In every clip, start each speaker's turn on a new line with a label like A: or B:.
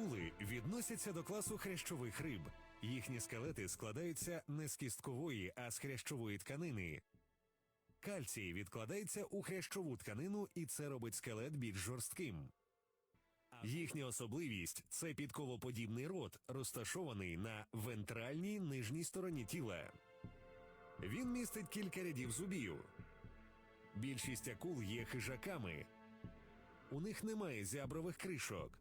A: Акули відносяться до класу хрящових риб. Їхні скелети складаються не з кісткової, а з хрящової тканини. Кальцій відкладається у хрящову тканину, і це робить скелет більш жорстким. Їхня особливість це підковоподібний рот, розташований на вентральній нижній стороні тіла. Він містить кілька рядів зубів. Більшість акул є хижаками. У них немає зябрових кришок.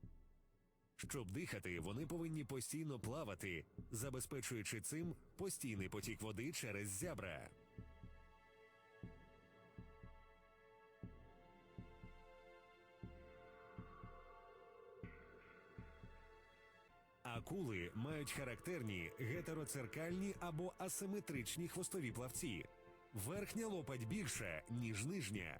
A: Щоб дихати, вони повинні постійно плавати, забезпечуючи цим постійний потік води через зябра. Акули мають характерні гетероцеркальні або асиметричні хвостові плавці. Верхня лопать більша, ніж нижня.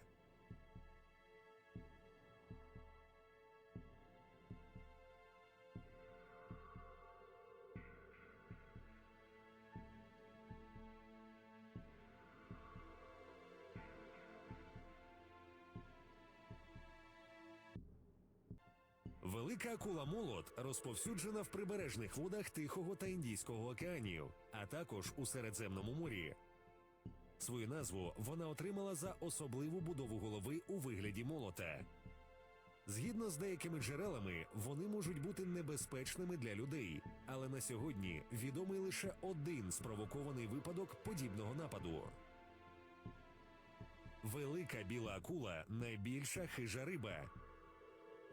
A: Велика акула молот розповсюджена в прибережних водах Тихого та Індійського океанів, а також у Середземному морі. Свою назву вона отримала за особливу будову голови у вигляді молота. Згідно з деякими джерелами, вони можуть бути небезпечними для людей, але на сьогодні відомий лише один спровокований випадок подібного нападу. Велика біла акула найбільша хижа риба.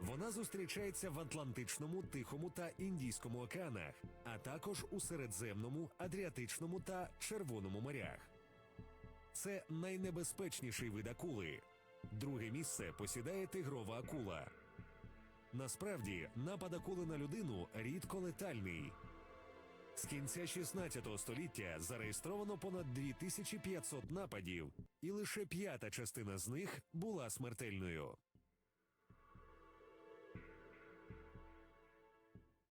A: Вона зустрічається в Атлантичному, Тихому та Індійському океанах, а також у Середземному, Адріатичному та Червоному морях. Це найнебезпечніший вид акули. Друге місце посідає тигрова акула. Насправді, напад акули на людину рідко летальний. З кінця 16 століття зареєстровано понад 2500 нападів, і лише п'ята частина з них була смертельною.